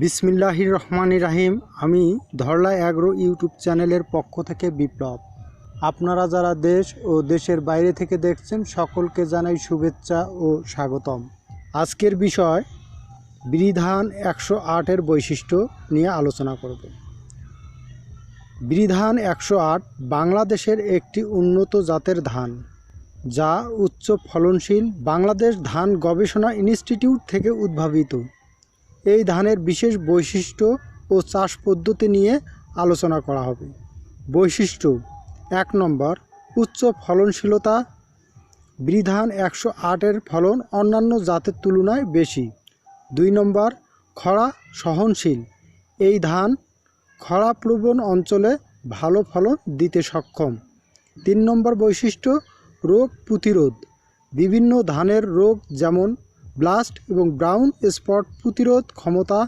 বিসমিল্লাহির রহমান রাহিম। আমি Dharla agro YouTube চ্যানেলের পক্ষ থেকে বিপ্লব। আপনারা যারা দেশ ও দেশের বাইরে থেকে দেখছেন, সকলকে জানাই শুভেচ্ছা ও স্বাগতম। আজকের বিষয় বিধান একশো আটের বৈশিষ্ট্য নিয়ে আলোচনা করব। বিধান একশো আট বাংলাদেশের একটি উন্নত জাতের ধান। যা উচ্চ ফলনশীল বাংলাদেশ ধান গবেষণা ইনস্টিটিউট থেকে উদ্ভাবিত। এই ধানের বিশেষ বৈশিষ্ট্য ও চাষ পদ্ধতি নিয়ে আলোচনা করা হবে। বৈশিষ্ট্য, এক নম্বর, উচ্চ ফলনশীলতা। বিধান একশো আটের ফলন অন্যান্য জাতের তুলনায় বেশি। দুই নম্বর, খরা সহনশীল। এই ধান খরাপ্রবণ অঞ্চলে ভালো ফলন দিতে সক্ষম। তিন নম্বর বৈশিষ্ট্য রোগ প্রতিরোধ। বিভিন্ন ধানের রোগ যেমন ব্লাস্ট এবং ব্রাউন স্পট প্রতিরোধ ক্ষমতা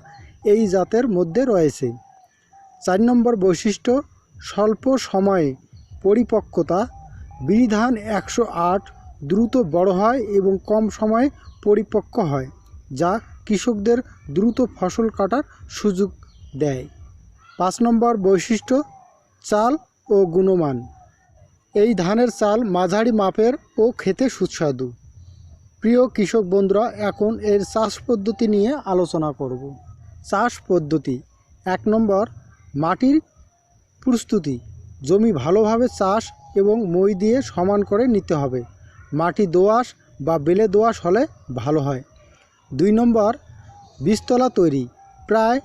এই জাতের মধ্যে রয়েছে। চার নম্বর বৈশিষ্ট্য, স্বল্প সময়ে পরিপক্কতা। বিধান একশো আট দ্রুত বড় হয় এবং কম সময়ে পরিপক্ক হয়, যা কৃষকদের দ্রুত ফসল কাটার সুযোগ দেয়। পাঁচ নম্বর বৈশিষ্ট্য, চাল ও গুণমান। এই ধানের চাল মাঝারি মাপের ও খেতে সুস্বাদু। প্রিয় কৃষক বন্ধুরা, এখন এর চাষ পদ্ধতি নিয়ে আলোচনা করব। চাষ পদ্ধতি। এক নম্বর, মাটির প্রস্তুতি। জমি ভালোভাবে চাষ এবং মই দিয়ে সমান করে নিতে হবে। মাটি দোআঁশ বা বেলে দোআঁশ হলে ভালো হয়। দুই নম্বর, বীজতলা তৈরি। প্রায়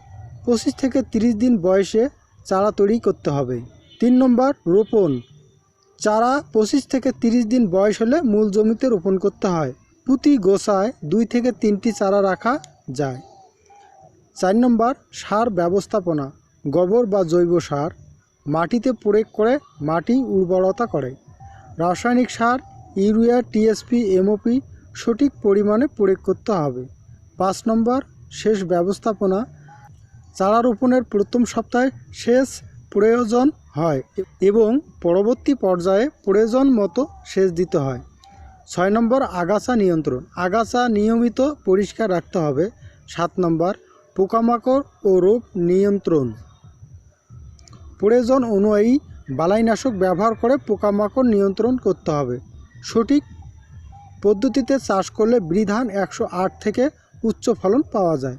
পঁচিশ থেকে তিরিশ দিন বয়সে চারা তৈরি করতে হবে। তিন নম্বর, রোপণ। চারা পঁচিশ থেকে তিরিশ দিন বয়স হলে মূল জমিতে রোপণ করতে হয়। প্রতি গোসায় দুই থেকে তিনটি চারা রাখা যায়। চার নম্বর, সার ব্যবস্থাপনা। গোবর বা জৈব সার মাটিতে প্রয়োগ করে মাটি উর্বরতা করে। রাসায়নিক সার, ইউরিয়া, টিএসপি, এমওপি সঠিক পরিমাণে প্রয়োগ করতে হবে। পাঁচ নম্বর শেষ ব্যবস্থাপনা। চারা রোপণের প্রথম সপ্তাহে শেষ প্রয়োজন হয় এবং পরবর্তী পর্যায়ে প্রয়োজন মতো সেচ দিতে হয়। ছয় নম্বর আগাছা নিয়ন্ত্রণ। আগাছা নিয়মিত পরিষ্কার রাখতে হবে। সাত নম্বর পোকামাকড় ও রোগ নিয়ন্ত্রণ। প্রয়োজন অনুযায়ী বালাইনাশক ব্যবহার করে পোকামাকড় নিয়ন্ত্রণ করতে হবে। সঠিক পদ্ধতিতে চাষ করলে বৃধান একশো আট থেকে উচ্চ ফলন পাওয়া যায়।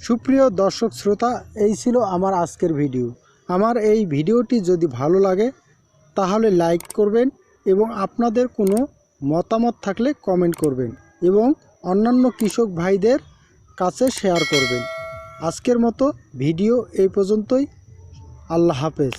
সুপ্রিয় দর্শক, শ্রোতা, এই ছিল আমার আজকের ভিডিও। আমার এই ভিডিওটি যদি ভালো লাগে, তাহলে লাইক করবেন এবং আপনাদের কোনো মতামত থাকলে কমেন্ট করবেন এবং অন্যান্য কৃষক ভাইদের কাছে শেয়ার করবেন। আজকের মতো ভিডিও এই পর্যন্তই। আল্লাহ হাফেজ।